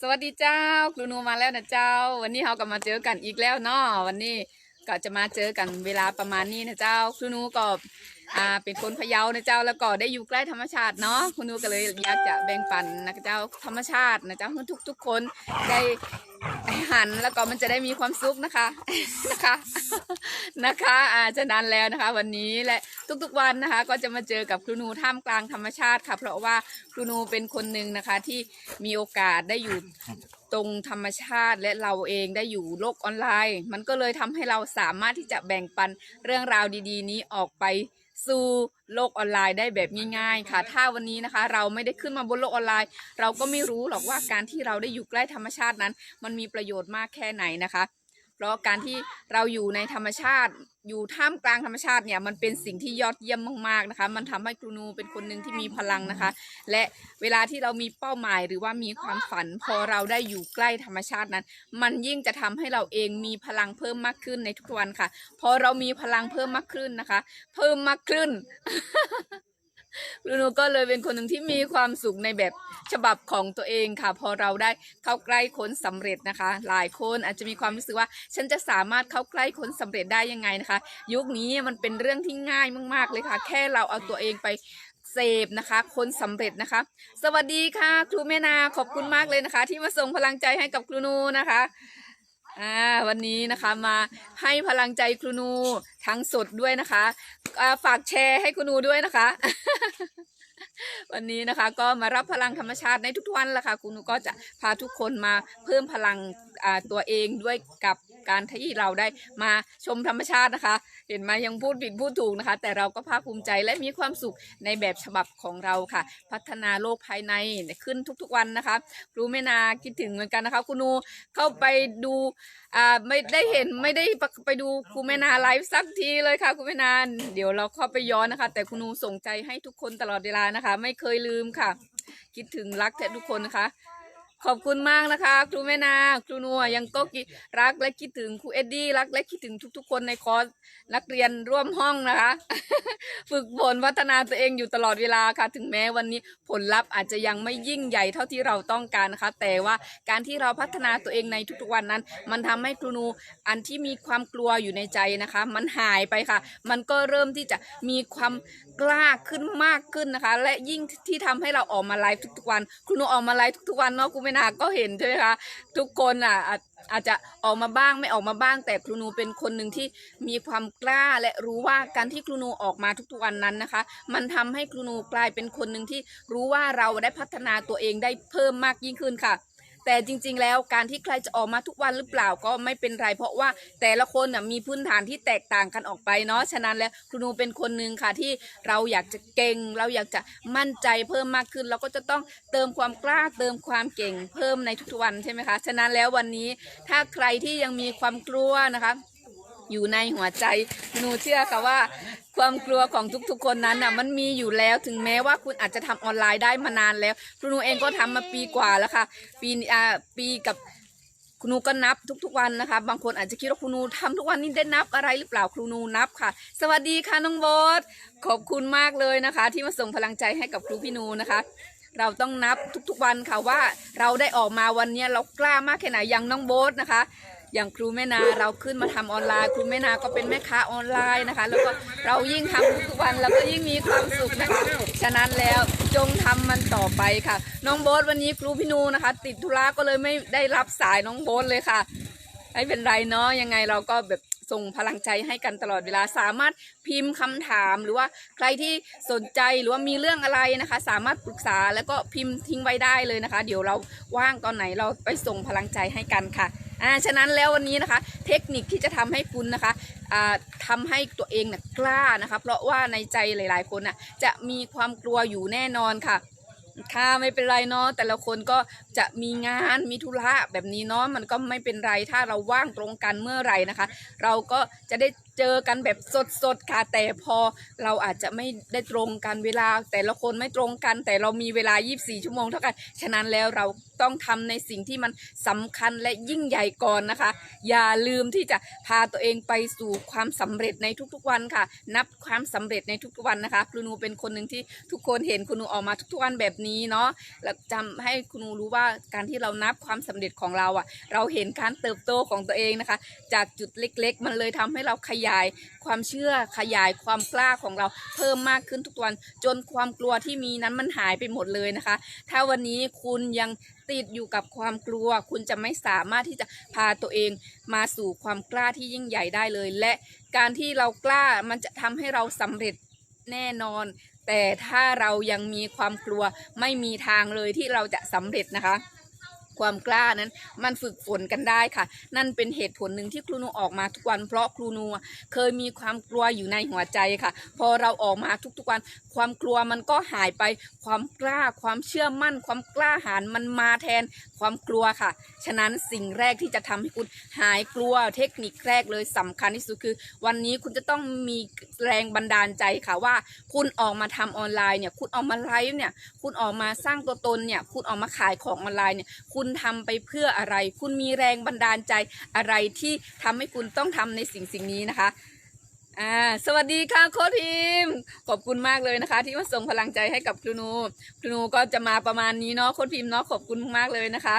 สวัสดีเจ้าครูนูมาแล้วนะเจ้า วันนี้เราก็มาเจอกันอีกแล้วเนาะวันนี้ก็จะมาเจอกันเวลาประมาณนี้นะเจ้าครูนูก็ อ่าเป็นคนพะเยานะเจ้าแล้วก็ได้อยู่ใกล้ธรรมชาติเนาะครูนูก็เลยอยากจะแบ่งปันนะเจ้าธรรมชาตินะเจ้าให้ทุกๆคนได้หันแล้วก็มันจะได้มีความสุขนะคะนะคะนะคะอาฉะนั้นแล้วนะคะ วันนี้และทุกๆวันนะคะ ก็จะมาเจอกับครูนูท่ามกลางธรรมชาติค่ะ เพราะว่าครูนูเป็นคนหนึ่งนะคะที่มีโอกาสได้อยู่ตรงธรรมชาติและเราเองได้อยู่โลกออนไลน์ มันก็เลยทำให้เราสามารถที่จะแบ่งปันเรื่องราวดี ๆ นี้ออกไป สู่โลกออนไลน์ได้แบบง่ายๆ ค่ะ ถ้าวันนี้นะคะ เราไม่ได้ขึ้นมาบนโลกออนไลน์ เราก็ไม่รู้หรอกว่าการที่เราได้อยู่ใกล้ธรรมชาตินั้น มันมีประโยชน์มากแค่ไหนนะคะ เพราะการที่เราอยู่ในธรรมชาติ อยู่ท่ามกลางธรรมชาติเนี่ยมันเป็นสิ่งที่ยอดเยี่ยมมากๆนะคะ มันทำให้ครูนูเป็นคนหนึ่งที่มีพลังนะคะ และเวลาที่เรามีเป้าหมายหรือว่ามีความฝัน พอเราได้อยู่ใกล้ธรรมชาตินั้น มันยิ่งจะทำให้เราเองมีพลังเพิ่มมากขึ้นในทุกวันค่ะ พอเรามีพลังเพิ่มมากขึ้นนะคะ เพิ่มมากขึ้น ครูนูก็เลยเป็นคนหนึ่งที่มีความสุขในแบบฉบับของตัวเองค่ะ พอเราได้เข้าใกล้คนสำเร็จนะคะ หลายคนอาจจะมีความรู้สึกว่า ฉันจะสามารถเข้าใกล้คนสำเร็จได้ยังไงนะคะ ยุคนี้มันเป็นเรื่องที่ง่ายมากๆเลยค่ะ แค่เราเอาตัวเองไปเสพนะคะ คนสำเร็จนะคะ สวัสดีค่ะ ครูแม่นาขอบคุณมากเลยนะคะ ที่มาส่งพลังใจให้กับครูนูนะคะ อ่าวันนี้นะคะมาให้พลังใจครูนูทั้งสดด้วยนะคะอ่าฝากแชร์ให้ครูนูด้วยนะคะ วันนี้นะคะก็มารับพลังธรรมชาติในทุกวันละค่ะครูนูก็จะพาทุกคนมาเพิ่มพลังอ่าตัวเองด้วยกับ การที่เราได้มาชมธรรมชาตินะคะ เห็นไหมยังพูดผิดพูดถูกนะคะ แต่เราก็ภาคภูมิใจและมีความสุขในแบบฉบับของเราค่ะ พัฒนาโลกภายในขึ้นทุกๆวันนะคะครูแม่นาคิดถึงเหมือนกันนะคะคุณนูเข้าไปดูอ่าไม่ได้เห็นไม่ได้ไปดูครูแม่นาไลฟ์สักทีเลยค่ะครูแม่นาเดี๋ยวเราเข้าไปย้อนนะคะ แต่คุณนูส่งใจให้ทุกคนตลอดเวลานะคะ ไม่เคยลืมค่ะ คิดถึงรักแท้ทุกคนนะคะ ขอบคุณมากนะคะ ครูแม่นาครูนัวยังก็รักและคิดถึงครูเอ็ดดี้รักและคิดถึงทุก ๆ คนในคอร์สนักเรียนร่วมห้องนะคะ ฝึกฝนพัฒนาตัวเองอยู่ตลอดเวลาค่ะ ถึงแม้วันนี้ผลลัพธ์อาจจะยังไม่ยิ่งใหญ่เท่าที่เราต้องการนะคะ แต่ว่าการที่เราพัฒนาตัวเองในทุกๆวันนั้น มันทำให้ครูนูอันที่มีความกลัวอยู่ในใจนะคะ มันหายไปค่ะ มันก็เริ่มที่จะมีความกล้าขึ้นมากขึ้นนะคะ และยิ่งที่ทำให้เราออกมาไลฟ์ทุกๆวันครูนูออกมาไลฟ์ทุกๆวันเนาะครูไม่นาก็เห็นใช่ไหมคะทุกคนอะอาจจะออกมาบ้างไม่ออกมาบ้าง แต่ครูนูเป็นคนหนึ่งที่มีความกล้าและรู้ว่าการที่ครูนูออกมาทุกๆวันนั้นนะคะ มันทำให้ครูนูกลายเป็นคนหนึ่งที่รู้ว่าเราได้พัฒนาตัวเองได้เพิ่มมากยิ่งขึ้นค่ะ แต่จริง ๆ แล้วการที่ใครจะออกมาทุกวันหรือเปล่าก็ไม่เป็นไรเพราะว่าแต่ละคนน่ะมีพื้นฐานที่แตกต่างกันออกไปเนาะฉะนั้นแล้วครูนูเป็นคนหนึ่งค่ะที่เราอยากจะเก่ง เราอยากจะมั่นใจเพิ่มมากขึ้น เราก็จะต้องเติมความกล้าเติมความเก่งเพิ่มในทุกๆวันใช่ไหมคะฉะนั้นแล้ววันนี้ถ้าใครที่ยังมีความกลัวนะคะอยู่ในหัวใจหนูเชื่อค่ะว่า ความกลัวของทุกๆ คนนั้นน่ะมันมีอยู่แล้วถึงแม้ว่าคุณอาจจะทำออนไลน์ได้มานานแล้วครูหนูเองก็ทำมาปีกว่าแล้วค่ะ ปีอ่าปีกับครูหนูก็นับทุกๆวันนะคะ บางคนอาจจะคิดว่าครูหนูทำทุกวันนี้ได้นับอะไรหรือเปล่าครูหนูนับค่ะ สวัสดีค่ะน้องโบทขอบคุณมากเลยนะคะ ที่มาส่งพลังใจให้กับครูพี่หนูนะคะ เราต้องนับทุกๆวันค่ะว่าเราได้ออกมาวันนี้เรากล้ามากแค่ไหนอย่างน้องโบ๊ทนะคะ อย่างครูแม่นาเราขึ้นมาทำออนไลน์ ครูแม่นาก็เป็นแม่ค้าออนไลน์นะคะ แล้วก็เรายิ่งทำทุกวันเราก็ยิ่งมีความสุขนะคะฉะนั้นแล้วจงทำมันต่อไปค่ะ น้องโบ๊ทวันนี้ครูพี่นูนะคะ ติดธุระก็เลยไม่ได้รับสายน้องโบ๊ทเลยค่ะไม่เป็นไรเนาะยังไงเราก็แบบส่งพลังใจให้กันตลอดเวลาสามารถพิมพ์คำถามหรือว่าใครที่สนใจหรือว่ามีเรื่องอะไรนะคะ สามารถปรึกษาแล้วก็พิมพ์ทิ้งไว้ได้เลยนะคะ เดี๋ยวเราว่างตอนไหนเราไปส่งพลังใจให้กันค่ะ อ่าฉะนั้นแล้ววันนี้นะคะ เทคนิคที่จะทำให้คุณนะคะอ่าทำให้ตัวเองน่ะกล้านะคะ เพราะว่าในใจหลาย ๆ คนน่ะจะมีความกลัวอยู่แน่นอนค่ะค่ะไม่เป็นไรเนาะแต่ละคนก็จะมีงานมีธุระแบบนี้เนาะมันก็ไม่เป็นไรถ้าเราว่างตรงกันเมื่อไหร่นะคะ เราก็จะได้ เจอกันแบบสดๆค่ะ แต่พอเราอาจจะไม่ได้ตรงกันเวลา แต่ละคนไม่ตรงกัน แต่เรามีเวลา 24 ชั่วโมงเท่ากัน ฉะนั้นแล้วเราต้องทำในสิ่งที่มันสำคัญและยิ่งใหญ่ก่อนนะคะ อย่าลืมที่จะพาตัวเองไปสู่ความสำเร็จในทุกๆวันค่ะ นับความสำเร็จในทุกๆวันนะคะครูนูเป็นคนหนึ่งที่ทุกคนเห็นครูนูออกมาทุกๆวันแบบนี้เนาะแล้วจำให้ครูนูรู้ว่าการที่เรานับความสำเร็จของเราอะ เราเห็นการเติบโตของตัวเองนะคะ จากจุดเล็ก ๆ มันเลยทำให้เราขยายความเชื่อขยายความกล้าของเราเพิ่มมากขึ้นทุกวัน จนความกลัวที่มีนั้นมันหายไปหมดเลยนะคะ ถ้าวันนี้คุณยังติดอยู่กับความกลัว คุณจะไม่สามารถที่จะพาตัวเองมาสู่ความกล้าที่ยิ่งใหญ่ได้เลย และการที่เรากล้ามันจะทำให้เราสำเร็จแน่นอน แต่ถ้าเรายังมีความกลัวไม่มีทางเลยที่เราจะสำเร็จนะคะ ความกล้านั้น มันฝึกฝนกันได้ค่ะ นั่นเป็นเหตุผลหนึ่งที่ครูนูออกมาทุกวัน เพราะครูนูเคยมีความกลัวอยู่ในหัวใจค่ะ พอเราออกมาทุกๆวัน ความกลัวมันก็หายไป ความกล้า ความเชื่อมั่น ความกล้าหาญมันมาแทนความกลัวค่ะ ฉะนั้นสิ่งแรกที่จะทำให้คุณหายกลัวเทคนิคแรกเลยสำคัญที่สุดคือ วันนี้คุณจะต้องมีแรงบันดาลใจค่ะว่า คุณออกมาทำออนไลน์เนี่ย คุณออกมาไลฟ์เนี่ย คุณออกมาสร้างตัวตนเนี่ย คุณออกมาขายของออนไลน์เนี่ย คุณณทำไปเพื่ออะไร คุณมีแรงบันดาลใจอะไรที่ทำให้คุณต้องทำในสิ่งสิ่งนี้นะคะอ่าสวัสดีค่ะโค้ชทีมขอบคุณมากเลยนะคะ ที่มาส่งพลังใจให้กับครูนูครูนูก็จะมาประมาณนี้เนาะโค้ชพิมเนาะขอบคุณมากเลยนะคะ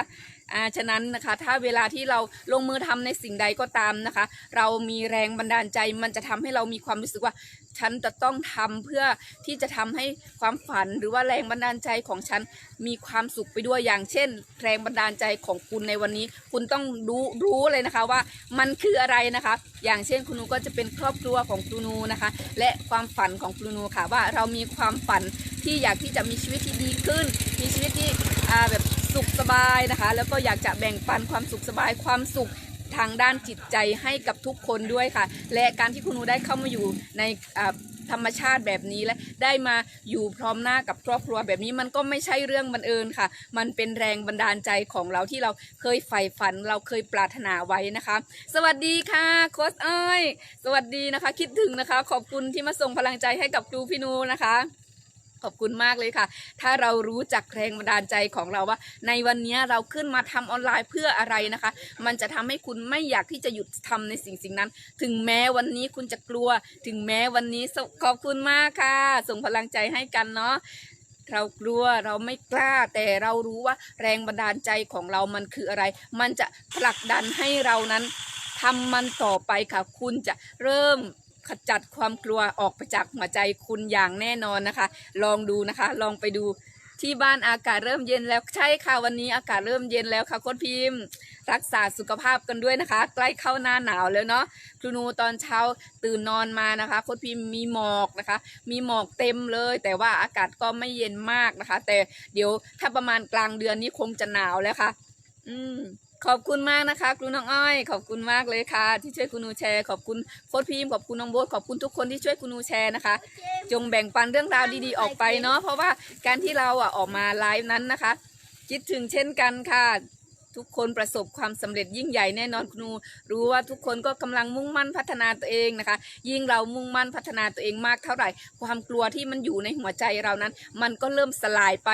อ่าฉะนั้นนะคะถ้าเวลาที่เราลงมือทำในสิ่งใดก็ตามนะคะ เรามีแรงบันดาลใจมันจะทำให้เรามีความรู้สึกว่า ฉันจะต้องทำเพื่อที่จะทำให้ความฝันหรือว่าแรงบันดาลใจของฉันมีความสุขไปด้วยอย่างเช่น แรงบันดาลใจของคุณในวันนี้ คุณต้องรู้รู้เลยนะคะว่ามันคืออะไรนะคะ อย่างเช่นคุณนูก็จะเป็นครอบครัวของครูนูนะคะ และความฝันของครูนูค่ะว่าเรามีความฝันที่อยากที่จะมีชีวิตที่ดีขึ้น มีชีวิตที่อ่าแบบ สุขสบายนะคะ แล้วก็อยากจะแบ่งปันความสุขสบายความสุขทางด้านจิตใจให้กับทุกคนด้วยค่ะ และการที่คุณหนูได้เข้ามาอยู่ในธรรมชาติแบบนี้และได้มาอยู่พร้อมหน้ากับครอบครัวแบบนี้มันก็ไม่ใช่เรื่องบังเอิญค่ะ มันเป็นแรงบันดาลใจของเราที่เราเคยใฝ่ฝันเราเคยปรารถนาไว้นะคะ สวัสดีค่ะโค้ชอ้อย สวัสดีนะคะ คิดถึงนะคะ ขอบคุณที่มาส่งพลังใจให้กับครูพี่นูนะคะ ขอบคุณมากเลยค่ะ ถ้าเรารู้จักแรงบันดาลใจของเราว่า ในวันนี้เราขึ้นมาทำออนไลน์เพื่ออะไรนะคะ มันจะทำให้คุณไม่อยากที่จะหยุดทำในสิ่งสิ่งนั้น ถึงแม้วันนี้คุณจะกลัว ถึงแม้วันนี้ขอบคุณมากค่ะ ส่งพลังใจให้กันเนาะเรากลัวเราไม่กล้าแต่เรารู้ว่าแรงบันดาลใจของเรามันคืออะไร มันจะผลักดันให้เรานั้นทำมันต่อไปค่ะ คุณจะเริ่ม ขจัดความกลัวออกไปจากหัวใจคุณอย่างแน่นอนนะคะ ลองดูนะคะ ลองไปดูที่บ้านอากาศเริ่มเย็นแล้วใช่ค่ะวันนี้อากาศเริ่มเย็นแล้วค่ะโค้ชพิมพ์ รักษาสุขภาพกันด้วยนะคะ ใกล้เข้าหน้าหนาวแล้วเนาะครูนูตอนเช้าตื่นนอนมานะคะโค้ชพิมพ์มีหมอกนะคะ มีหมอกเต็มเลย แต่ว่าอากาศก็ไม่เย็นมากนะคะ แต่เดี๋ยวถ้าประมาณกลางเดือนนี้คงจะหนาวแล้วค่ะ อืม ขอบคุณมากนะคะครูน้องอ้อย ขอบคุณมากเลยค่ะ ที่ช่วยครูนูแชร์ ขอบคุณโค้ชพิมพ์ขอบคุณน้องโบ๊ทขอบคุณทุกคนที่ช่วยครูนูแชร์นะคะ จงแบ่งปันเรื่องราวดีๆออกไปเนาะเพราะว่าการที่เราอะออกมาไลฟ์นั้นนะคะ คิดถึงเช่นกันค่ะ ทุกคนประสบความสำเร็จยิ่งใหญ่แน่นอนครูรู้ว่าทุกคนก็กำลังมุ่งมั่นพัฒนาตัวเองนะคะ ยิ่งเรามุ่งมั่นพัฒนาตัวเองมากเท่าไหร่ ความกลัวที่มันอยู่ในหัวใจเรานั้น มันก็เริ่มสลายไป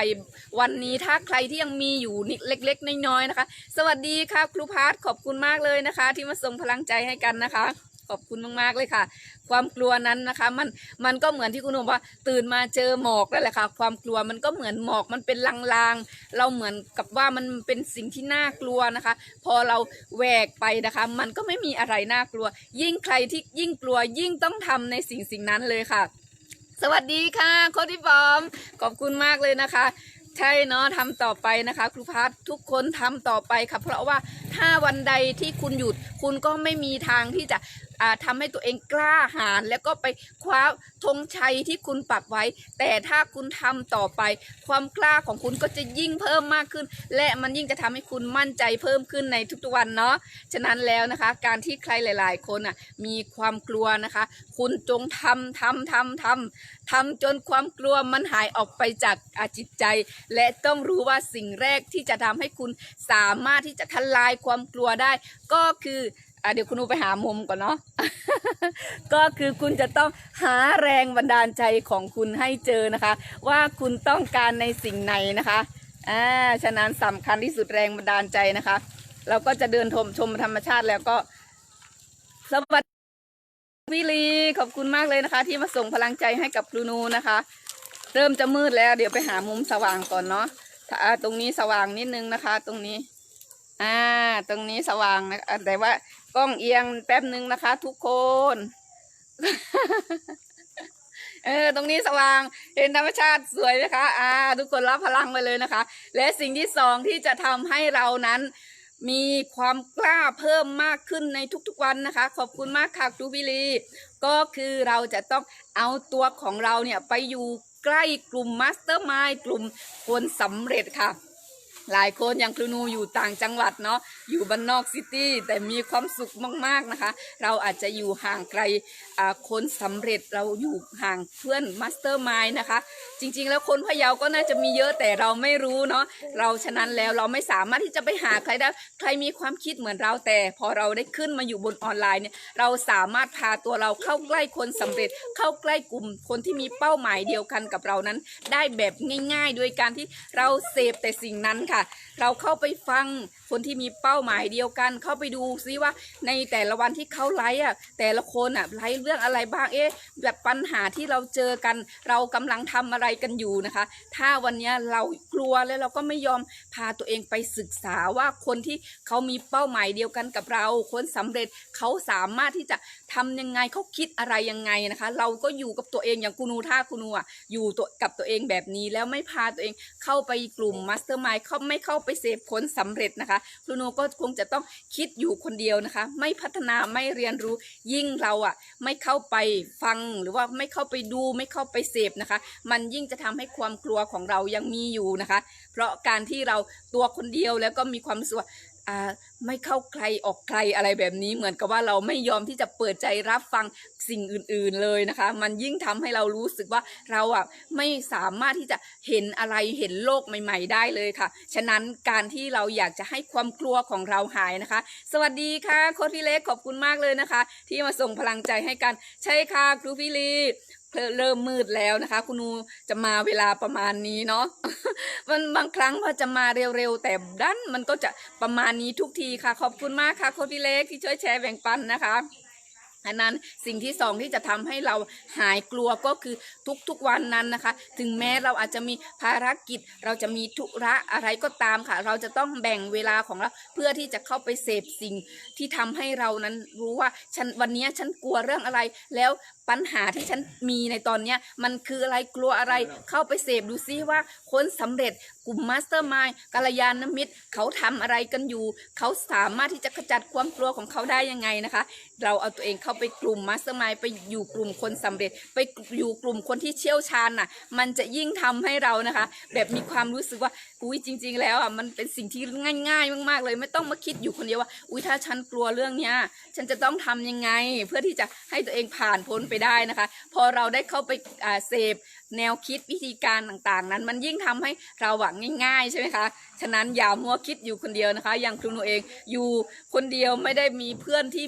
วันนี้ถ้าใครที่ยังมีอยู่นิดเล็ก ๆ น้อยๆนะคะ สวัสดีค่ะครูพาร์ทขอบคุณมากเลยนะคะ ที่มาส่งพลังใจให้กันนะคะ ขอบคุณมากๆเลยค่ะ ความกลัวนั้นนะคะมันมันก็เหมือนที่คุณหนุ่มว่าตื่นมาเจอหมอกนั่นแหละค่ะ ความกลัวมันก็เหมือนหมอกมันเป็นลางๆ เราเหมือนกับว่ามันเป็นสิ่งที่น่ากลัวนะคะ พอเราแหวกไปนะคะ มันก็ไม่มีอะไรน่ากลัว ยิ่งใครที่ยิ่งกลัวยิ่งต้องทำในสิ่งสิ่งนั้นเลยค่ะ สวัสดีค่ะโค้ชที่ฟอมขอบคุณมากเลยนะคะใช่เนาะทำต่อไปนะคะ ครูพัฒทุกคนทำต่อไปค่ะเพราะว่าถ้าวันใดที่คุณหยุดคุณก็ไม่มีทางที่จะทำให้ตัวเองกล้าหาญแล้วก็ไปคว้าธงชัยที่คุณปักไว้ แต่ถ้าคุณทำต่อไป ความกล้าของคุณก็จะยิ่งเพิ่มมากขึ้น และมันยิ่งจะทำให้คุณมั่นใจเพิ่มขึ้นในทุกๆวันเนาะฉะนั้นแล้วนะคะ การที่ใครหลาย ๆ คนอะมีความกลัวนะคะ คุณจงทำทำทำทำทำจนความกลัวมันหายออกไปจากอาจิตใจ และต้องรู้ว่าสิ่งแรกที่จะทำให้คุณสามารถที่จะทลายความกลัวได้ ก็คือ อะเดี๋ยวคุณนูไปหามุมก่อนเนาะ ก็คือคุณจะต้องหาแรงบันดาลใจของคุณให้เจอนะคะ ว่าคุณต้องการในสิ่งไหนนะคะอ่าฉะนั้นสำคัญที่สุดแรงบันดาลใจนะคะ เราก็จะเดินชมชมธรรมชาติแล้วก็สวัสดีวิลีขอบคุณมากเลยนะคะ ที่มาส่งพลังใจให้กับครูนูนะคะ เริ่มจะมืดแล้ว เดี๋ยวไปหามุมสว่างก่อนเนาะตรงนี้สว่างนิดนึงนะคะ ตรงนี้ อ่า ตรงนี้สว่างนะอะแต่ว่ากล้องเอียงแป๊บนึงนะคะ ทุกคน เออ ตรงนี้สว่าง เห็นธรรมชาติสวยไหมคะ อ่า ทุกคนรับพลังไปเลยนะคะ และสิ่งที่สองที่จะทำให้เรานั้นมีความกล้าเพิ่มมากขึ้นในทุกๆวันนะคะ ขอบคุณมากค่ะครูพิลี ก็คือเราจะต้องเอาตัวของเราเนี่ยไปอยู่ใกล้กลุ่มมาสเตอร์มายกลุ่มคนสำเร็จค่ะ หลายคนอย่างครูนูอยู่ต่างจังหวัดเนาะอยู่บ้านนอกซิตี้แต่มีความสุขมากๆนะคะ เราอาจจะอยู่ห่างไกลคนสำเร็จเราอยู่ห่างเพื่อนมาสเตอร์มายนะคะ จริงๆ แล้วคนพะเยาก็น่าจะมีเยอะแต่เราไม่รู้เนาะเราฉะนั้นแล้วเราไม่สามารถที่จะไปหาใครได้ใครมีความคิดเหมือนเราแต่ พอเราได้ขึ้นมาอยู่บนออนไลน์เนี่ยเราสามารถพาตัวเราเข้าใกล้คนสำเร็จ เข้าใกล้กลุ่มคนที่มีเป้าหมายเดียวกันกับเรานั้น ได้แบบง่ายๆโดยการที่เราเสพแต่สิ่งนั้นค่ะ เราเข้าไปฟังคนที่มีเป้าหมายเดียวกัน เข้าไปดูซิว่าในแต่ละวันที่เขาไลฟ์อะแต่ละคนอะไลฟ์เรื่องอะไรบ้างเอ๊ะแบบปัญหาที่เราเจอกัน เรากำลังทำอะไรกันอยู่นะคะ ถ้าวันนี้เรากลัวแล้วเราก็ไม่ยอมพาตัวเองไปศึกษาว่าคนที่เขามีเป้าหมายเดียวกันกับเรา คนสำเร็จเขาสามารถที่จะทำยังไงเขาคิดอะไรยังไงนะคะ เราก็อยู่กับตัวเองอย่างกูนูท่ากูนูอะอยู่ตัวกับตัวเองแบบนี้แล้วไม่พาตัวเองเข้าไปกลุ่มมาสเตอร์มายเขาไม่เข้าไปเสพผลสำเร็จนะคะครูนูก็คงจะต้องคิดอยู่คนเดียวนะคะ ไม่พัฒนาไม่เรียนรู้ยิ่งเราอะไม่เข้าไปฟังหรือว่าไม่เข้าไปดูไม่เข้าไปเสพนะคะ มันยิ่งจะทำให้ความกลัวของเรายังมีอยู่นะคะ เพราะการที่เราตัวคนเดียวแล้วก็มีความสุข ไม่เข้าใครออกใครอะไรแบบนี้ เหมือนกับว่าเราไม่ยอมที่จะเปิดใจรับฟังสิ่งอื่น ๆเลยนะคะ มันยิ่งทำให้เรารู้สึกว่าเราอะไม่สามารถที่จะเห็นอะไรเห็นโลกใหม่ ๆ ได้เลยค่ะ ฉะนั้นการที่เราอยากจะให้ความกลัวของเราหายนะคะ สวัสดีค่ะโค้ชพี่เล็กขอบคุณมากเลยนะคะ ที่มาส่งพลังใจให้กันใช่ค่ะครูพี่ลี เริ่มมืดแล้วนะคะ คุณนูจะมาเวลาประมาณนี้เนาะมันบางครั้งพอจะมาเร็วๆ แต่ดันมันก็จะประมาณนี้ทุกทีค่ะ ขอบคุณมากค่ะโคพี่เล็กที่ช่วยแชร์แบ่งปันนะคะ อันนั้นสิ่งที่สองที่จะทำให้เราหายกลัวก็คือทุกๆวันนั้นนะคะ ถึงแม้เราอาจจะมีภารกิจ เราจะมีธุระอะไรก็ตามค่ะ เราจะต้องแบ่งเวลาของเราเพื่อที่จะเข้าไปเสพสิ่งที่ทำให้เรานั้นรู้ว่าฉันวันนี้ฉันกลัวเรื่องอะไร แล้วปัญหาที่ฉันมีในตอนเนี้ยมันคืออะไรกลัวอะไรเข้าไปเสพดูซิว่าคนสำเร็จ กลุ่มมาสเตอร์มายกัลยาณมิตร เขาทำอะไรกันอยู่ เขาสามารถที่จะขจัดความกลัวของเขาได้ยังไงนะคะ เราเอาตัวเองเข้าไปกลุ่มมาสเตอร์มายไปอยู่กลุ่มคนสำเร็จ ไปอยู่กลุ่มคนที่เชี่ยวชาญน่ะ มันจะยิ่งทำให้เรานะคะ แบบมีความรู้สึกว่าอุ้ยจริง ๆ แล้วอะมันเป็นสิ่งที่ง่าย ๆ มาก ๆ เลย ไม่ต้องมาคิดอยู่คนเดียวว่าอุ้ยถ้าฉันกลัวเรื่องเนี้ยฉันจะต้องทำยังไง เพื่อที่จะให้ตัวเองผ่านพ้นไปได้นะคะ พอเราได้เข้าไปเสพแนวคิดวิธีการต่างๆ นั้น มันยิ่งทำให้เราหวังง่าย ๆ ใช่ไหมคะ ฉะนั้นอย่ามัวคิดอยู่คนเดียวนะคะ อย่างครูหนูเองอยู่คนเดียวไม่ได้มีเพื่อนที่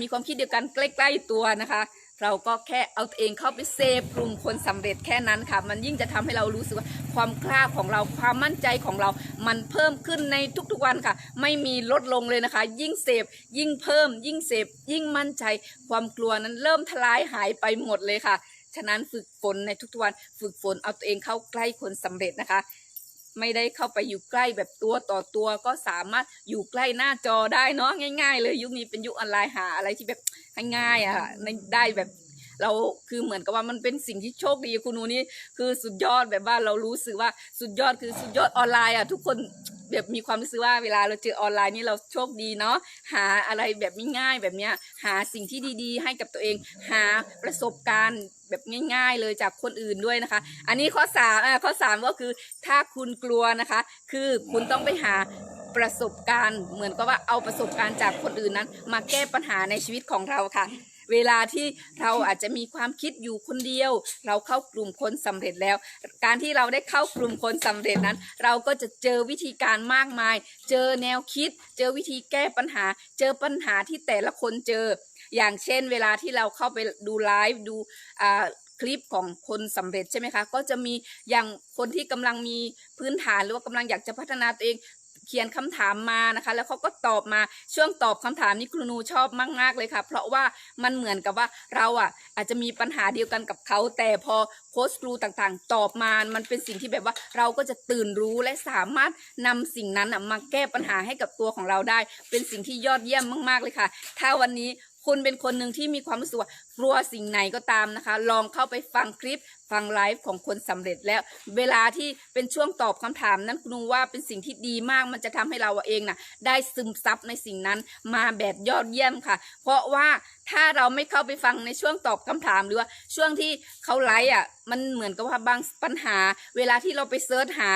มีความคิดเดียวกันใกล้ๆตัวนะคะ เราก็แค่เอาตัวเองเข้าไปเซฟกลุ่มคนสำเร็จแค่นั้นค่ะ มันยิ่งจะทำให้เรารู้สึกว่าความกล้าของเราความมั่นใจของเรา มันเพิ่มขึ้นในทุกๆวันค่ะ ไม่มีลดลงเลยนะคะ ยิ่งเสพยิ่งเพิ่ม ยิ่งเสพยิ่งมั่นใจ ความกลัวนั้นเริ่มทลายหายไปหมดเลยค่ะ ฉะนั้นฝึกฝนในทุกๆวันฝึกฝนเอาตัวเองเข้าใกล้คนสำเร็จนะคะ ไม่ได้เข้าไปอยู่ใกล้แบบตัวต่อตัวก็สามารถอยู่ใกล้หน้าจอได้เนาะง่าย ๆ เลยยุคนี้เป็นยุคออนไลน์หาอะไรที่แบบง่ายๆอะค่ะในได้แบบ เราคือเหมือนกับว่ามันเป็นสิ่งที่โชคดีคุณหนูนี่คือสุดยอดแบบว่าเรารู้สึกว่าสุดยอดคือสุดยอดออนไลน์อะทุกคนแบบมีความรู้สึกว่าเวลาเราเจอออนไลน์นี่เราโชคดีเนาะหาอะไรแบบง่ายๆแบบเนี้ยหาสิ่งที่ดีๆ ให้กับตัวเอง หาประสบการณ์แบบง่าย ๆ เลยจากคนอื่นด้วยนะคะ อันนี้ข้อสามอะข้อสามก็คือถ้าคุณกลัวนะคะ คือคุณต้องไปหาประสบการณ์ เหมือนกับว่าเอาประสบการณ์จากคนอื่นนั้น มาแก้ปัญหาในชีวิตของเราค่ะ เวลาที่เราอาจจะมีความคิดอยู่คนเดียว เราเข้ากลุ่มคนสำเร็จแล้ว การที่เราได้เข้ากลุ่มคนสำเร็จนั้น เราก็จะเจอวิธีการมากมาย เจอแนวคิด เจอวิธีแก้ปัญหา เจอปัญหาที่แต่ละคนเจอ อย่างเช่น เวลาที่เราเข้าไปดูไลฟ์ดูอ่าคลิปของคนสำเร็จใช่ไหมคะ ก็จะมีอย่างคนที่กำลังมีพื้นฐานหรือว่ากำลังอยากจะพัฒนาตัวเอง เขียนคำถามมานะคะ แล้วเขาก็ตอบมาช่วงตอบคำถามนี้ครูนูชอบมาก ๆเลยค่ะ เพราะว่ามันเหมือนกับว่าเราอะอาจจะมีปัญหาเดียวกันกับเขา แต่พอโค้ชครูต่างๆ ตอบมา มันเป็นสิ่งที่แบบว่าเราก็จะตื่นรู้และสามารถนำสิ่งนั้นอะมาแก้ปัญหาให้กับตัวของเราได้ เป็นสิ่งที่ยอดเยี่ยมมาก ๆเลยค่ะ ถ้าวันนี้ คุณเป็นคนหนึ่งที่มีความรู้สึกว่ากลัวสิ่งไหนก็ตามนะคะ ลองเข้าไปฟังคลิปฟังไลฟ์ของคนสำเร็จแล้ว เวลาที่เป็นช่วงตอบคำถามนั้นคุณนูว่าเป็นสิ่งที่ดีมากมันจะทำให้เราเองน่ะได้ซึมซับในสิ่งนั้นมาแบบยอดเยี่ยมค่ะ เพราะว่า ถ้าเราไม่เข้าไปฟังในช่วงตอบคำถามหรือว่าช่วงที่เขาไลฟ์อะ มันเหมือนกับว่าบางปัญหา เวลาที่เราไปเซิร์ชหา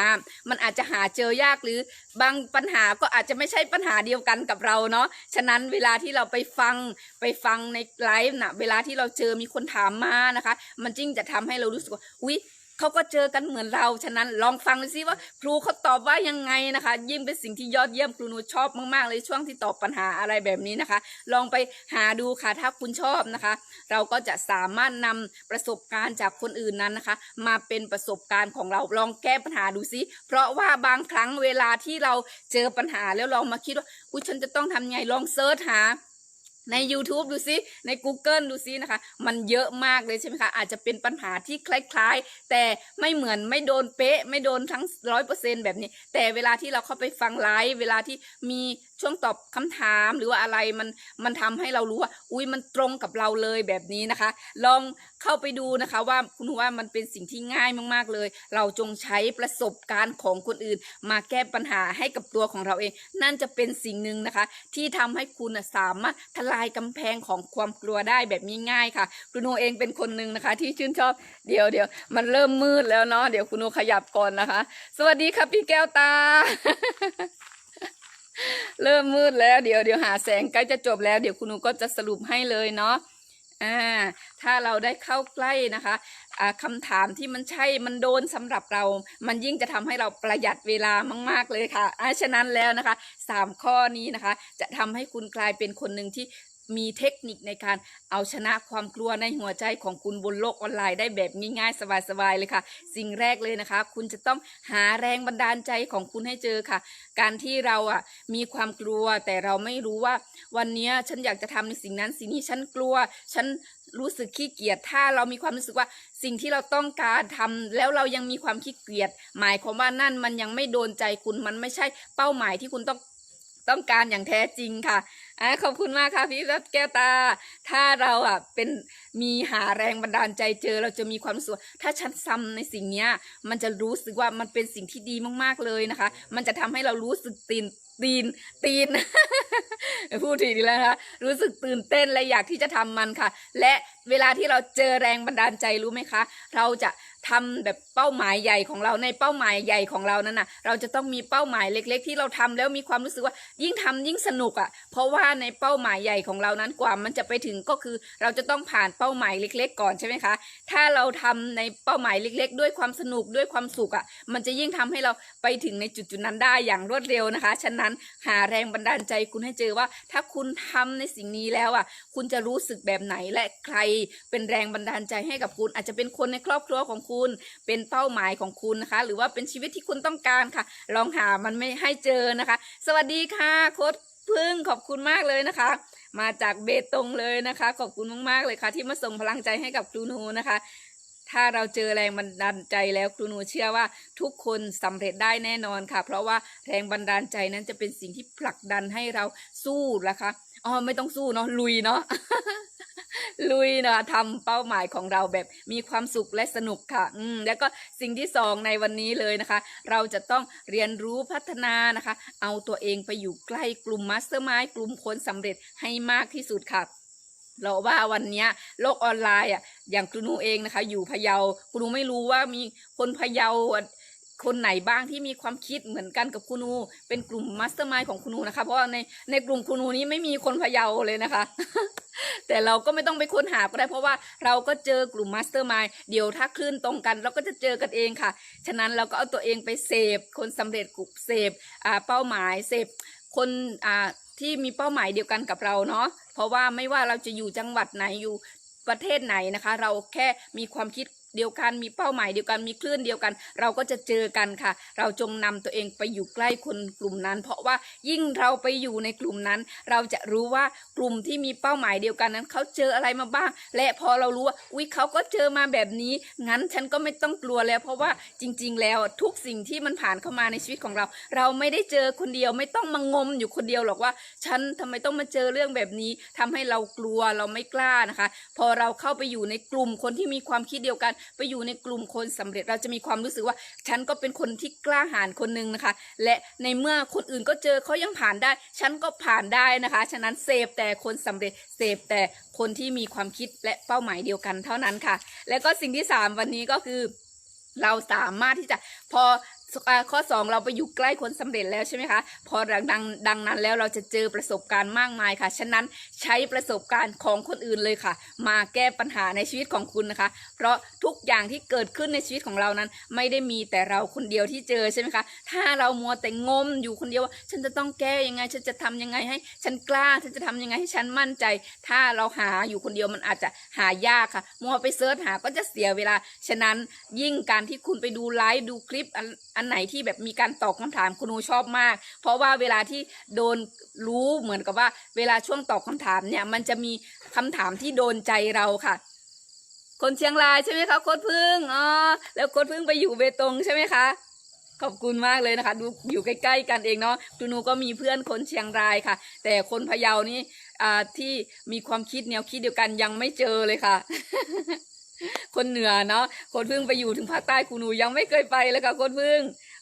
มันอาจจะหาเจอยากหรือบางปัญหาก็อาจจะไม่ใช่ปัญหาเดียวกันกับเราเนาะฉะนั้นเวลาที่เราไปฟังไปฟังในไลฟ์น่ะเวลาที่เราเจอมีคนถามมานะคะ มันจริงจะทำให้เรารู้สึกว่าอุ๊ย เขาก็เจอกันเหมือนเรา ฉะนั้นลองฟังดูซิว่าครูเขาตอบว่ายังไงนะคะ ยิ่งเป็นสิ่งที่ยอดเยี่ยมครูหนูชอบมากๆเลยช่วงที่ตอบปัญหาอะไรแบบนี้นะคะ ลองไปหาดูค่ะถ้าคุณชอบนะคะ เราก็จะสามารถนำประสบการณ์จากคนอื่นนั้นนะคะ มาเป็นประสบการณ์ของเราลองแก้ปัญหาดูซิ เพราะว่าบางครั้งเวลาที่เราเจอปัญหาแล้วลองมาคิดว่าอุ้ยฉันจะต้องทำไงลองเซิร์ชหา ใน YouTube ดูซิ ใน Google ดูซินะคะ มันเยอะมากเลยใช่ไหมคะ อาจจะเป็นปัญหาที่คล้ายๆ แต่ไม่เหมือนไม่โดนเป๊ะ ไม่โดนทั้งร้อยเปอร์เซ็นแบบนี้ แต่เวลาที่เราเข้าไปฟังไลฟ์ เวลาที่มี ช่วงตอบคำถามหรือว่าอะไรมันมันทำให้เรารู้ว่า อุ้ยมันตรงกับเราเลยแบบนี้นะคะ ลองเข้าไปดูนะคะว่าคุณว่ามันเป็นสิ่งที่ง่ายมาก ๆเลย เราจงใช้ประสบการณ์ของคนอื่น มาแก้ปัญหาให้กับตัวของเราเอง นั่นจะเป็นสิ่งหนึ่งนะคะ ที่ทำให้คุณสามารถทลายกำแพงของความกลัวได้แบบง่ายๆค่ะ คุณโนเองเป็นคนหนึ่งนะคะ ที่ชื่นชอบเดี๋ยวเดี๋ยวมันเริ่มมืดแล้วเนาะเดี๋ยวคุณโนขยับก่อนนะคะ สวัสดีค่ะพี่แก้วตา เริ่มมืดแล้วเดี๋ยวเดี๋ยวหาแสงใกล้จะจบแล้วเดี๋ยวคุณหนูก็จะสรุปให้เลยเนาะอ่าถ้าเราได้เข้าใกล้นะคะอ่าคำถามที่มันใช่มันโดนสำหรับเรา มันยิ่งจะทำให้เราประหยัดเวลามาก ๆเลยค่ะอ่าฉะนั้นแล้วนะคะสามข้อนี้นะคะ จะทำให้คุณกลายเป็นคนหนึ่งที่ มีเทคนิคในการเอาชนะความกลัวในหัวใจของคุณบนโลกออนไลน์ได้แบบง่ายๆ สบายๆเลยค่ะ สิ่งแรกเลยนะคะ คุณจะต้องหาแรงบันดาลใจของคุณให้เจอค่ะ การที่เราอะมีความกลัวแต่เราไม่รู้ว่า วันนี้ฉันอยากจะทำในสิ่งนั้นสิ่งนี้ฉันกลัว ฉันรู้สึกขี้เกียจถ้าเรามีความรู้สึกว่าสิ่งที่เราต้องการทำแล้วเรายังมีความขี้เกียจหมายความว่านั่นมันยังไม่โดนใจคุณมันไม่ใช่เป้าหมายที่คุณต้องต้องการอย่างแท้จริงค่ะ อะขอบคุณมากค่ะพี่รัตแก้วตา ถ้าเราอะเป็นมีหาแรงบันดาลใจเจอเราจะมีความรู้สึกถ้าฉันซ้ำในสิ่งเนี้ย มันจะรู้สึกว่ามันเป็นสิ่งที่ดีมากๆเลยนะคะ มันจะทำให้เรารู้สึกตีนตีนตีนพูดทีดีแล้วนะคะรู้สึกตื่นเต้นและอยากที่จะทำมันค่ะ และเวลาที่เราเจอแรงบันดาลใจรู้ไหมคะ เราจะทำแบบ เป้าหมายใหญ่ของเราในเป้าหมายใหญ่ของเรานั้นน่ะ เราจะต้องมีเป้าหมายเล็ก ๆ ที่เราทำแล้วมีความรู้สึกว่ายิ่งทำยิ่งสนุกอะ่ะ เพราะว่าในเป้าหมายใหญ่ของเรานั้นกว่ามันจะไปถึงก็คือ เราจะต้องผ่านเป้าหมายเล็ก ๆ ก่อนใช่ไหมคะ ถ้าเราทำในเป้าหมายเล็ก ๆ ด้วยความสนุกด้วยความสุขอะ่ะ มันจะยิ่งทำให้เราไปถึงในจุดๆนั้นได้อย่างรวดเร็วนะคะ ฉะนั้นหาแรงบันดาลใจคุณให้เจอว่า ถ้าคุณทำในสิ่งนี้แล้วอะ คุณจะรู้สึกแบบไหนและใครเป็นแรงบันดาลใจให้กับคุณ อาจจะเป็นคนในครอบครัวของคุณเป็นเป้าหมายของคุณนะคะ หรือว่าเป็นชีวิตที่คุณต้องการค่ะ ลองหามันไม่ให้เจอนะคะ สวัสดีค่ะโค้ดพึ่งขอบคุณมากเลยนะคะ มาจากเบตงเลยนะคะ ขอบคุณมากๆเลยค่ะ ที่มาส่งพลังใจให้กับครูหนูนะคะ ถ้าเราเจอแรงบันดาลใจแล้วครูหนูเชื่อว่าทุกคนสำเร็จได้แน่นอนค่ะ เพราะว่าแรงบันดาลใจนั้นจะเป็นสิ่งที่ผลักดันให้เราสู้นะคะ อ๋อไม่ต้องสู้เนาะลุยเนาะลุยนะคะทำเป้าหมายของเราแบบมีความสุขและสนุกค่ะ อืมแล้วก็สิ่งที่สองในวันนี้เลยนะคะ เราจะต้องเรียนรู้พัฒนานะคะ เอาตัวเองไปอยู่ใกล้กลุ่มมาสเตอร์มายกลุ่มคนสำเร็จให้มากที่สุดค่ะเราว่าวันนี้โลกออนไลน์อะอย่างครูนูเองนะคะ อยู่พะเยาครูนูไม่รู้ว่ามีคนพะเยา คนไหนบ้างที่มีความคิดเหมือนกันกับคุณูเป็นกลุ่มมาสเตอร์มายของคุณูนะคะ เพราะในในกลุ่มคุณูนี้ไม่มีคนพะเยาเลยนะคะ แต่เราก็ไม่ต้องไปค้นหาก็ได้ เพราะว่าเราก็เจอกลุ่มมาสเตอร์มายเดี๋ยวถ้าคลื่นตรงกัน เราก็จะเจอกันเองค่ะ ฉะนั้นเราก็เอาตัวเองไปเสพคนสำเร็จกลุ่มเสพอ่าเป้าหมายเสพคนอ่าที่มีเป้าหมายเดียวกันกับเราเนาะเพราะว่าไม่ว่าเราจะอยู่จังหวัดไหนอยู่ประเทศไหนนะคะ เราแค่มีความคิด เดียวกันมีเป้าหมายเดียวกันมีคลื่นเดียวกัน เราก็จะเจอกันค่ะ เราจงนำตัวเองไปอยู่ใกล้คนกลุ่มนั้น เพราะว่ายิ่งเราไปอยู่ในกลุ่มนั้น เราจะรู้ว่ากลุ่มที่มีเป้าหมายเดียวกันนั้นเขาเจออะไรมาบ้าง และพอเรารู้ว่าอุ๊ยเขาก็เจอมาแบบนี้ งั้นฉันก็ไม่ต้องกลัวแล้ว เพราะว่าจริง ๆ แล้วทุกสิ่งที่มันผ่านเข้ามาในชีวิตของเรา เราไม่ได้เจอคนเดียวไม่ต้องมางมอยู่คนเดียวหรอกว่า ฉันทำไมต้องมาเจอเรื่องแบบนี้ทำให้เรากลัวเราไม่กล้านะคะ พอเราเข้าไปอยู่ในกลุ่มคนที่มีความคิดเดียวกันไปอยู่ในกลุ่มคนสำเร็จเราจะมีความรู้สึกว่า ฉันก็เป็นคนที่กล้าหาญคนหนึ่งนะคะ และในเมื่อคนอื่นก็เจอเขายังผ่านได้ ฉันก็ผ่านได้นะคะ ฉะนั้นเสพแต่คนสำเร็จเสพแต่คนที่มีความคิดและเป้าหมายเดียวกันเท่านั้นค่ะ และก็สิ่งที่สามวันนี้ก็คือเราสามารถที่จะพอ ข้อ 2 เราไปอยู่ใกล้คนสำเร็จแล้วใช่ไหมคะพอดังดังดังนั้นแล้วเราจะเจอประสบการณ์มากมายค่ะ ฉะนั้นใช้ประสบการณ์ของคนอื่นเลยค่ะ มาแก้ปัญหาในชีวิตของคุณนะคะ เพราะทุกอย่างที่เกิดขึ้นในชีวิตของเรานั้น ไม่ได้มีแต่เราคนเดียวที่เจอใช่ไหมคะถ้าเรามัวแต่งมอยู่คนเดียวว่าฉันจะต้องแก้ยังไง ฉันจะทำยังไงให้ ฉันกล้าฉันจะทำยังไงให้ฉันมั่นใจ ถ้าเราหาอยู่คนเดียวมันอาจจะหายากค่ะมัวไปเสิร์ชหาก็จะเสียเวลา ฉะนั้นยิ่งการที่คุณไปดูไลฟ์ดูคลิปอันไหนที่แบบมีการตอบคำถามคุณหนูชอบมาก เพราะว่าเวลาที่โดนรู้เหมือนกับว่า เวลาช่วงตอบคำถามเนี่ย มันจะมีคำถามที่โดนใจเราค่ะ คนเชียงรายใช่ไหมคะโคดพึ่งอ๋อแล้วโคดพึ่งไปอยู่เบตงใช่ไหมคะขอบคุณมากเลยนะคะ ดูอยู่ใกล้ ๆ กันเองเนาะครูหนูก็มีเพื่อนคนเชียงรายค่ะ แต่คนพะเยานี่อ่าที่มีความคิดแนวคิดเดียวกันยังไม่เจอเลยค่ะ คนเหนือเนาะคนพึ่งไปอยู่ถึงภาคใต้คุณหนูยังไม่เคยไปเลยค่ะคนพึ่ง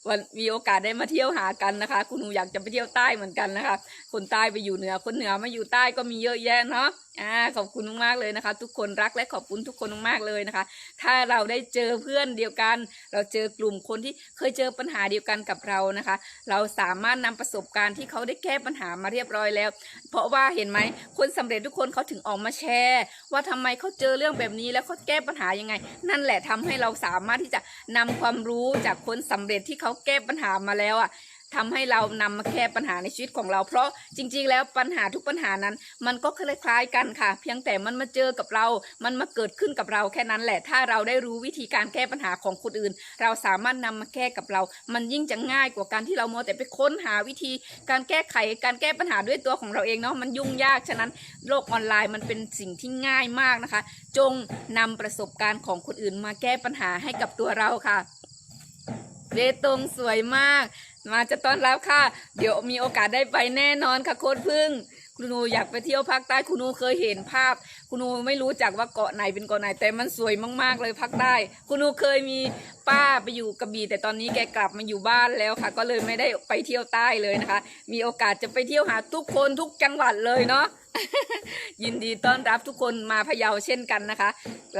วันมีโอกาสได้มาเที่ยวหากันนะคะ คุณหนูอยากจะไปเที่ยวใต้เหมือนกันนะคะ คนใต้ไปอยู่เหนือ คนเหนือมาอยู่ใต้ก็มีเยอะแยะเนาะ อ่าขอบคุณมากๆเลยนะคะ ทุกคนรักและขอบคุณทุกคนมากๆเลยนะคะ ถ้าเราได้เจอเพื่อนเดียวกัน เราเจอกลุ่มคนที่เคยเจอปัญหาเดียวกันกับเรานะคะ เราสามารถนำประสบการณ์ที่เขาได้แก้ปัญหามาเรียบร้อยแล้ว เพราะว่าเห็นไหมคนสำเร็จทุกคนเขาถึงออกมาแชร์ ว่าทำไมเขาเจอเรื่องแบบนี้แล้วเขาแก้ปัญหายังไง นั่นแหละทำให้เราสามารถที่จะนำความรู้จากคนสำเร็จที่เขาแก้ปัญหามาแล้วอะ ทำให้เรานำมาแก้ปัญหาในชีวิตของเรา เพราะจริง ๆ แล้วปัญหาทุกปัญหานั้น มันก็คล้ายๆกันค่ะ เพียงแต่มันมาเจอกับเรา มันมาเกิดขึ้นกับเราแค่นั้นแหละ ถ้าเราได้รู้วิธีการแก้ปัญหาของคนอื่น เราสามารถนำมาแก้กับเรา มันยิ่งจะง่ายกว่าการที่เราโมัวแต่ไปค้นหาวิธี การแก้ไขการแก้ปัญหาด้วยตัวของเราเองเนาะมันยุ่งยากฉะนั้นโลกออนไลน์มันเป็นสิ่งที่ง่ายมากนะคะ จงนำประสบการณ์ของคนอื่นมาแก้ปัญหาให้กับตัวเราค่ะเบตงสวยมาก มาจะต้อนรับค่ะ เดี๋ยวมีโอกาสได้ไปแน่นอนค่ะโคตรพึ่งคุณนูอยากไปเที่ยวภาคใต้คุณนูเคยเห็นภาพ คุณนูไม่รู้จักว่าเกาะไหนเป็นเกาะไหน แต่มันสวยมากๆเลยภาคใต้ คุณนูเคยมีป้าไปอยู่กระบี่แต่ตอนนี้แกกลับมาอยู่บ้านแล้วค่ะ ก็เลยไม่ได้ไปเที่ยวใต้เลยนะคะ มีโอกาสจะไปเที่ยวหาทุกคนทุกจังหวัดเลยเนาะยินดีต้อนรับทุกคนมาพะเยาเช่นกันนะคะ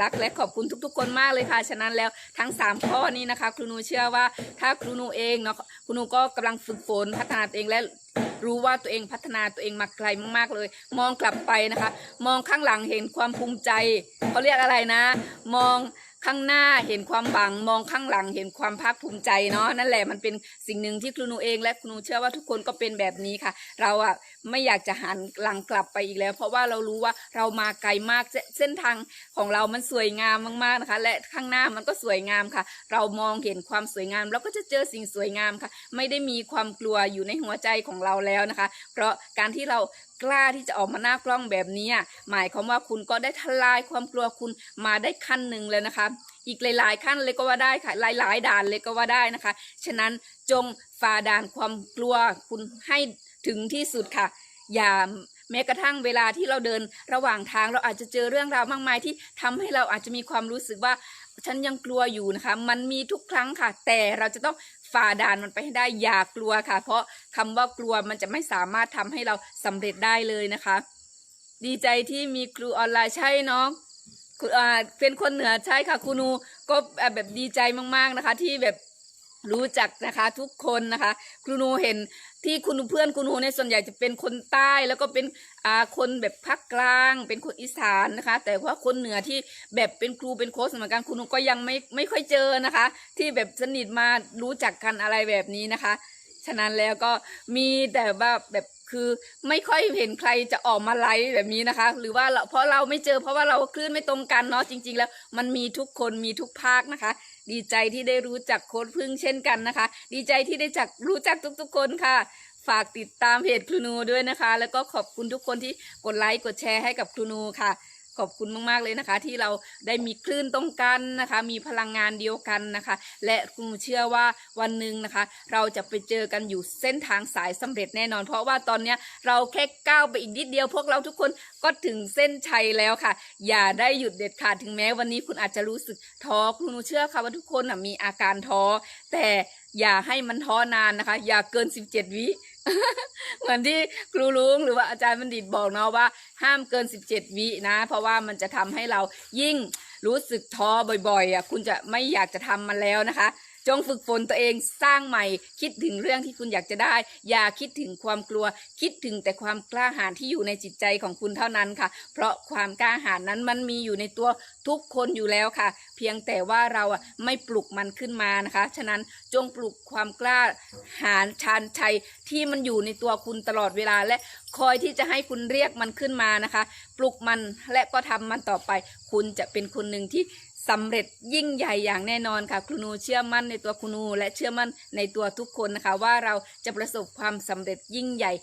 รักและขอบคุณทุกๆ คนมากเลยค่ะ ฉะนั้นแล้วทั้ง 3 ข้อนี้นะคะ ครูนูเชื่อว่าถ้าครูนูเองเนาะครูนูก็กำลังฝึกฝนพัฒนาตัวเองและ รู้ว่าตัวเองพัฒนาตัวเองมาไกลมากๆเลย มองกลับไปนะคะ มองข้างหลังเห็นความภูมิใจเขาเรียกอะไรนะ มองข้างหน้าเห็นความบังมองข้างหลังเห็นความภาคภูมิใจเนาะนั่นแหละมันเป็นสิ่งหนึ่งที่ครูหนูเองและครูหนูเชื่อว่าทุกคนก็เป็นแบบนี้ค่ะ เราอะ ไม่อยากจะหันหลังกลับไปอีกแล้ว เพราะว่าเรารู้ว่าเรามาไกลมากเส้นทางของเรามันสวยงามมากๆนะคะ และข้างหน้ามันก็สวยงามค่ะ เรามองเห็นความสวยงามเราก็จะเจอสิ่งสวยงามค่ะ ไม่ได้มีความกลัวอยู่ในหัวใจของเราแล้วนะคะ เพราะการที่เรากล้าที่จะออกมาหน้ากล้องแบบนี้ หมายความว่าคุณก็ได้ทลายความกลัวคุณมาได้ขั้นหนึ่งแล้วนะคะ อีกหลาย ๆ ขั้นเลยก็ว่าได้ค่ะ หลาย ๆ ด่านเลยก็ว่าได้นะคะ ฉะนั้นจงฝ่าด่านความกลัวคุณให้ ถึงที่สุดค่ะ อย่าแม้กระทั่งเวลาที่เราเดินระหว่างทางเราอาจจะเจอเรื่องราวมากมายที่ทำให้เราอาจจะมีความรู้สึกว่าฉันยังกลัวอยู่นะคะ มันมีทุกครั้งค่ะ แต่เราจะต้องฝ่าด่านมันไปให้ได้อย่ากลัวค่ะ เพราะคำว่ากลัวมันจะไม่สามารถทำให้เราสำเร็จได้เลยนะคะ ดีใจที่มีครูออนไลน์ใช่เนาะคุณอ่าเป็นคนเหนือใช่ค่ะครูนูก็แบบดีใจมากๆนะคะ ที่แบบรู้จักนะคะทุกคนนะคะ ครูนูเห็นที่คุณเพื่อนครูนูเนี่ยส่วนใหญ่จะเป็นคนใต้แล้วก็เป็นอ่าคนแบบภาคกลาง เป็นคนอีสานนะคะ แต่ว่าคนเหนือที่แบบเป็นครูเป็นโค้ชเหมือนกันครูนูก็ยังไม่ไม่ค่อยเจอนะคะ ที่แบบสนิทมารู้จักกันอะไรแบบนี้นะคะ ฉะนั้นแล้วก็มีแต่ว่าแบบคือไม่ค่อยเห็นใครจะออกมาไลฟ์แบบนี้นะคะ หรือว่าเราเพราะเราไม่เจอเพราะว่าเราคลื่นไม่ตรงกันเนาะจริง ๆ แล้วมันมีทุกคนมีทุกภาคนะคะ ดีใจที่ได้รู้จักโค้ดพึ่งเช่นกันนะคะ ดีใจที่ได้จักรู้จักทุกๆคนค่ะ ฝากติดตามเพจครูนูด้วยนะคะ แล้วก็ขอบคุณทุกคนที่กดไลค์กดแชร์ให้กับครูนูค่ะ ขอบคุณมากๆเลยนะคะ ที่เราได้มีคลื่นตรงกันนะคะ มีพลังงานเดียวกันนะคะ และครูเชื่อว่าวันหนึ่งนะคะ เราจะไปเจอกันอยู่เส้นทางสายสำเร็จแน่นอน เพราะว่าตอนเนี้ยเราแค่ก้าวไปอีกนิดเดียว พวกเราทุกคนก็ถึงเส้นชัยแล้วค่ะ อย่าได้หยุดเด็ดขาดถึงแม้วันนี้คุณอาจจะรู้สึกท้อครูเชื่อค่ะว่าทุกคนมีอาการท้อแต่ อย่าให้มันท้อนานนะคะ อย่าเกิน17วิ เหมือนที่ครูลุงหรือว่าอาจารย์บัณฑิตบอกเนาะว่า ห้ามเกิน17วินะ เพราะว่ามันจะทำให้เรายิ่งรู้สึกท้อบ่อยๆอะคุณจะไม่อยากจะทำมันแล้วนะคะ จงฝึกฝนตัวเองสร้างใหม่ คิดถึงเรื่องที่คุณอยากจะได้ อย่าคิดถึงความกลัว คิดถึงแต่ความกล้าหาญที่อยู่ในจิตใจของคุณเท่านั้นค่ะ เพราะความกล้าหาญนั้นมันมีอยู่ในตัวทุกคนอยู่แล้วค่ะ เพียงแต่ว่าเราอะไม่ปลุกมันขึ้นมานะคะ ฉะนั้นจงปลุกความกล้าหาญชาญชัยที่มันอยู่ในตัวคุณตลอดเวลาและคอยที่จะให้คุณเรียกมันขึ้นมานะคะ ปลุกมันและก็ทำมันต่อไป คุณจะเป็นคนหนึ่งที่ สำเร็จยิ่งใหญ่อย่างแน่นอนค่ะครูนูเชื่อมั่นในตัวครูนูและเชื่อมั่นในตัวทุกคนนะคะ ว่าเราจะประสบความสำเร็จยิ่งใหญ่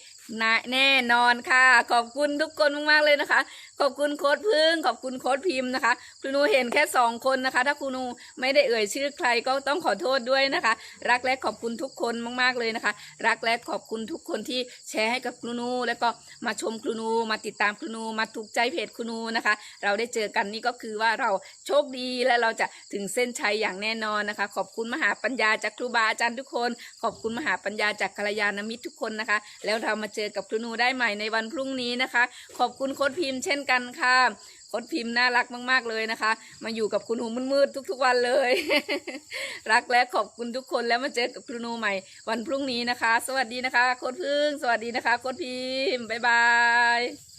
นแน่นอนค่ะ ขอบคุณทุกคนมากๆเลยนะคะ ขอบคุณโค้ดพึ่งขอบคุณโค้ดพิมพ์นะคะครูนูเห็นแค่สองคนนะคะ ถ้าครูนูไม่ได้เอ่ยชื่อใครก็ต้องขอโทษด้วยนะคะ รักและขอบคุณทุกคนมากๆเลยนะคะ รักและขอบคุณทุกคนที่แชร์ให้กับครูนู แล้วก็มาชมครูนูมาติดตามครูนูมาถูกใจเพจครูนูนะคะ เราได้เจอกันนี่ก็คือว่าเราโชคดีและเราจะถึงเส้นชัยอย่างแน่นอนนะคะ ขอบคุณมหาปัญญาจากครูบาอาจารย์ทุกคน ขอบคุณมหาปัญญาจากกัลยาณมิตรทุกคนนะคะ แล้วเรามาเจอกับครูนูได้ใหม่ในวันพรุ่งนี้นะคะ ขอบคุณโค้ดพิมพ์เช่นกันค่ะโค้ดพิมพ์น่ารักมาก ๆเลยนะคะ มาอยู่กับคุณหูมืดๆทุกๆวันเลย รักและขอบคุณทุกคนแล้วมาเจอกับครูนูใหม่วันพรุ่งนี้นะคะ สวัสดีนะคะโค้ดพึ่ง สวัสดีนะคะโค้ดพิมพ์บ๊ายบาย